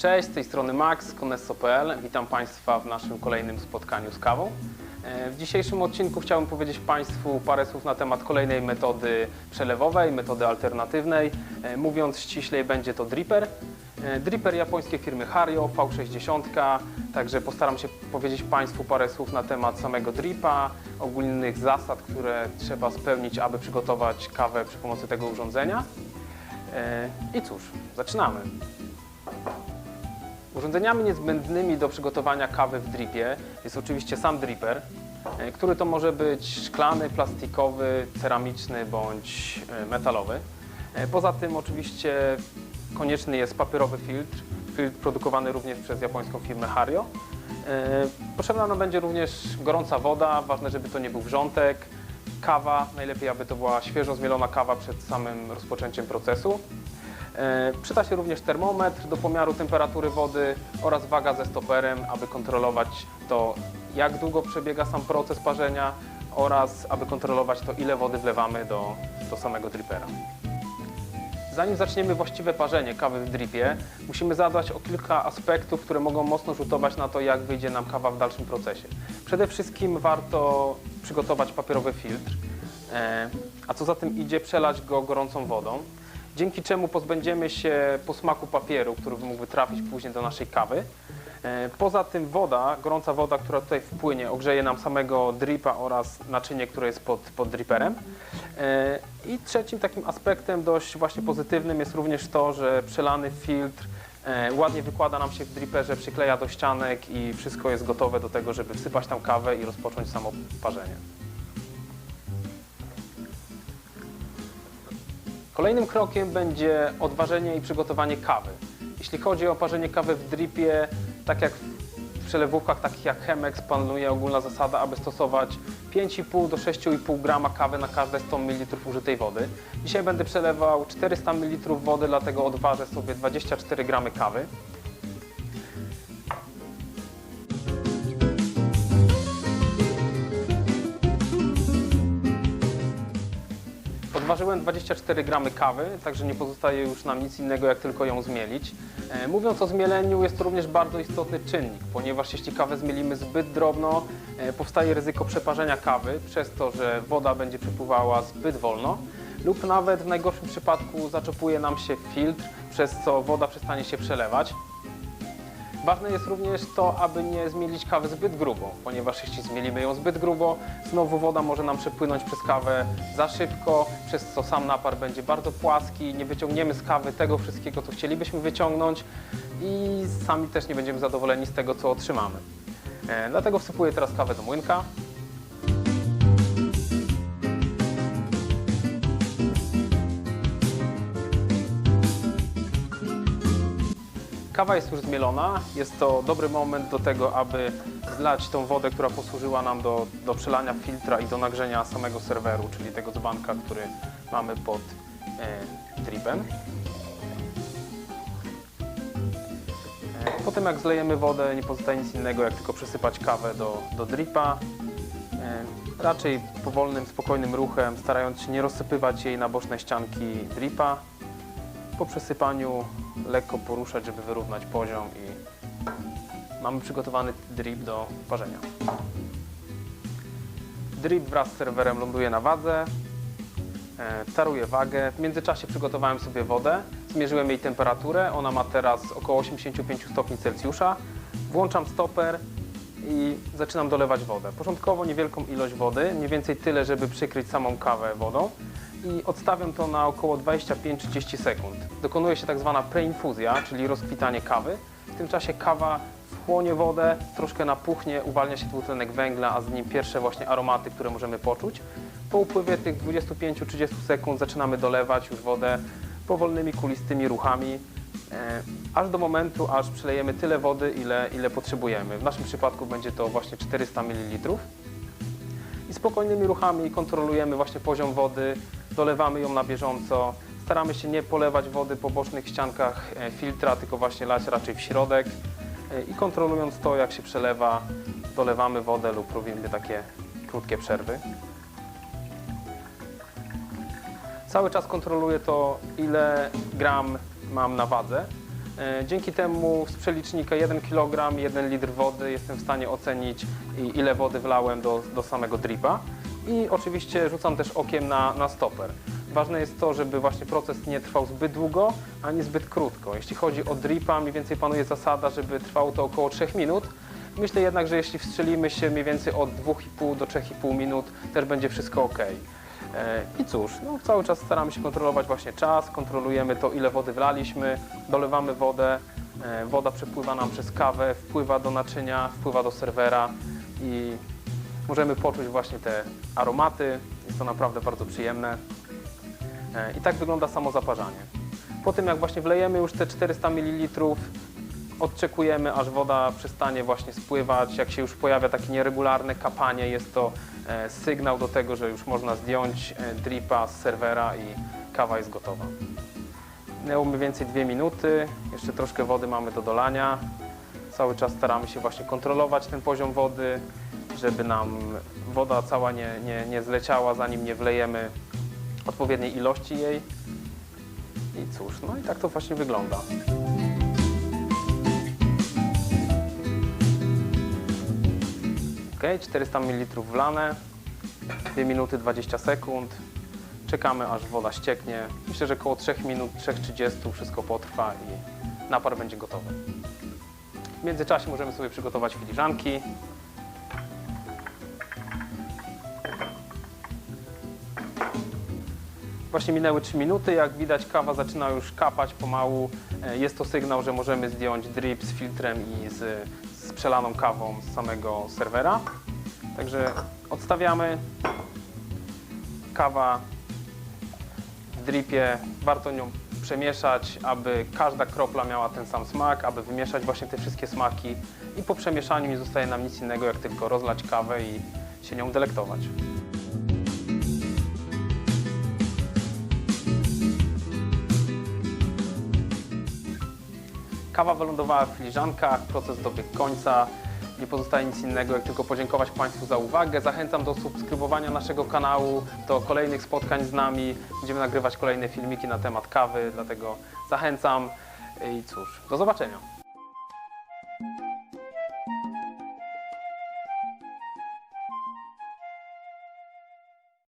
Cześć, z tej strony Max Konesso.pl. Witam Państwa w naszym kolejnym spotkaniu z kawą. E, W dzisiejszym odcinku chciałbym powiedzieć Państwu parę słów na temat kolejnej metody przelewowej, metody alternatywnej. E, Mówiąc ściślej, będzie to dripper. E, Dripper japońskiej firmy Hario V60, także postaram się powiedzieć Państwu parę słów na temat samego dripa, ogólnych zasad, które trzeba spełnić, aby przygotować kawę przy pomocy tego urządzenia. I cóż, zaczynamy. Urządzeniami niezbędnymi do przygotowania kawy w dripie jest oczywiście sam dripper, e, który to może być szklany, plastikowy, ceramiczny bądź e, metalowy. E, Poza tym oczywiście konieczny jest papierowy filtr, filtr produkowany również przez japońską firmę Hario. Potrzebna nam będzie również gorąca woda, ważne, żeby to nie był wrzątek, kawa, najlepiej aby to była świeżo zmielona kawa przed samym rozpoczęciem procesu. E, Przyda się również termometr do pomiaru temperatury wody oraz waga ze stoperem, aby kontrolować to, jak długo przebiega sam proces parzenia oraz aby kontrolować to, ile wody wlewamy do, do samego dripera. Zanim zaczniemy właściwe parzenie kawy w dripie, musimy zadbać o kilka aspektów, które mogą mocno rzutować na to, jak wyjdzie nam kawa w dalszym procesie. Przede wszystkim warto przygotować papierowy filtr, e, a co za tym idzie, przelać go gorącą wodą, dzięki czemu pozbędziemy się posmaku papieru, który mógłby trafić później do naszej kawy. E, Poza tym woda, gorąca woda, która tutaj wpłynie, ogrzeje nam samego dripa oraz naczynie, które jest pod, pod driperem. E, I trzecim takim aspektem dość właśnie pozytywnym jest również to, że przelany filtr e, ładnie wykłada nam się w driperze, przykleja do ścianek i wszystko jest gotowe do tego, żeby wsypać tam kawę i rozpocząć samo parzenie. Kolejnym krokiem będzie odważenie i przygotowanie kawy. Jeśli chodzi o parzenie kawy w dripie, tak jak w przelewówkach takich jak Chemex panuje ogólna zasada, aby stosować 5,5 do 6,5 grama kawy na każde 100 ml użytej wody. Dzisiaj będę przelewał 400 ml wody, dlatego odważę sobie 24 gramy kawy. Odważyłem 24 gramy kawy, także nie pozostaje już nam nic innego, jak tylko ją zmielić. E, Mówiąc o zmieleniu, jest to również bardzo istotny czynnik, ponieważ jeśli kawę zmielimy zbyt drobno, e, powstaje ryzyko przeparzenia kawy, przez to, że woda będzie przepływała zbyt wolno, lub nawet w najgorszym przypadku zaczopuje nam się filtr, przez co woda przestanie się przelewać. Ważne jest również to, aby nie zmielić kawy zbyt grubo, ponieważ jeśli zmielimy ją zbyt grubo, znowu woda może nam przepłynąć przez kawę za szybko, przez co sam napar będzie bardzo płaski, nie wyciągniemy z kawy tego wszystkiego, co chcielibyśmy wyciągnąć i sami też nie będziemy zadowoleni z tego, co otrzymamy. E, dlatego wsypuję teraz kawę do młynka. Kawa jest już zmielona. Jest to dobry moment do tego, aby zlać tą wodę, która posłużyła nam do, do przelania filtra i do nagrzenia samego serweru, czyli tego dzbanka, który mamy pod e, dripem. E, po tym jak zlejemy wodę, nie pozostaje nic innego, jak tylko przesypać kawę do, do dripa. E, raczej powolnym, spokojnym ruchem, starając się nie rozsypywać jej na boczne ścianki dripa po przesypaniu lekko poruszać, żeby wyrównać poziom i mamy przygotowany drip do parzenia. Drip wraz z serwerem ląduje na wadze, e, taruję wagę. W międzyczasie przygotowałem sobie wodę, zmierzyłem jej temperaturę, ona ma teraz około 85 stopni Celsjusza. Włączam stoper i zaczynam dolewać wodę. Początkowo niewielką ilość wody, mniej więcej tyle, żeby przykryć samą kawę wodą i odstawiam to na około 25-30 sekund. Dokonuje się tak zwana preinfuzja, czyli rozkwitanie kawy. W tym czasie kawa wchłonie wodę, troszkę napuchnie, uwalnia się dwutlenek węgla, a z nim pierwsze właśnie aromaty, które możemy poczuć. Po upływie tych 25-30 sekund zaczynamy dolewać już wodę powolnymi, kulistymi ruchami, e, aż do momentu, aż przelejemy tyle wody, ile, ile potrzebujemy. W naszym przypadku będzie to właśnie 400 ml i spokojnymi ruchami kontrolujemy właśnie poziom wody, dolewamy ją na bieżąco. Staramy się nie polewać wody po bocznych ściankach e, filtra, tylko właśnie lać raczej w środek E, i kontrolując to, jak się przelewa, dolewamy wodę lub robimy takie krótkie przerwy. Cały czas kontroluję to, ile gram mam na wadze. E, Dzięki temu z przelicznika 1 kg, 1 litr wody jestem w stanie ocenić ile wody wlałem do, do samego dripa. I oczywiście rzucam też okiem na, na stoper. Ważne jest to, żeby właśnie proces nie trwał zbyt długo, ani zbyt krótko. Jeśli chodzi o dripa, mniej więcej panuje zasada, żeby trwało to około 3 minut. Myślę jednak, że jeśli wstrzelimy się mniej więcej od 2,5 do 3,5 minut, też będzie wszystko ok. E, I cóż, no, cały czas staramy się kontrolować właśnie czas, kontrolujemy to, ile wody wlaliśmy, dolewamy wodę, e, woda przepływa nam przez kawę, wpływa do naczynia, wpływa do serwera i możemy poczuć właśnie te aromaty. Jest to naprawdę bardzo przyjemne. E, I tak wygląda samo zaparzanie. Po tym jak właśnie wlejemy już te 400 ml, odczekujemy aż woda przestanie właśnie spływać. Jak się już pojawia takie nieregularne kapanie, jest to e, sygnał do tego, że już można zdjąć e, dripa z serwera i kawa jest gotowa. Minęło mniej więcej 2 minuty, jeszcze troszkę wody mamy do dolania. Cały czas staramy się właśnie kontrolować ten poziom wody, żeby nam woda cała nie, nie, nie zleciała, zanim nie wlejemy odpowiedniej ilości jej. I cóż, no i tak to właśnie wygląda. Ok, 400 ml wlane, 2 minuty 20 sekund. Czekamy aż woda ścieknie. Myślę, że około 3 minut, 3.30 wszystko potrwa i napar będzie gotowy. W międzyczasie możemy sobie przygotować filiżanki. Właśnie minęły 3 minuty, jak widać kawa zaczyna już kapać pomału. E, Jest to sygnał, że możemy zdjąć drip z filtrem i z, z przelaną kawą z samego serwera. Także odstawiamy. Kawa w dripie, warto nią przemieszać, aby każda kropla miała ten sam smak, aby wymieszać właśnie te wszystkie smaki i po przemieszaniu nie zostaje nam nic innego, jak tylko rozlać kawę i się nią delektować. Kawa wylądowała w filiżankach, proces dobiegł końca. Nie pozostaje nic innego, jak tylko podziękować Państwu za uwagę. Zachęcam do subskrybowania naszego kanału, do kolejnych spotkań z nami. Będziemy nagrywać kolejne filmiki na temat kawy, dlatego zachęcam i cóż, do zobaczenia.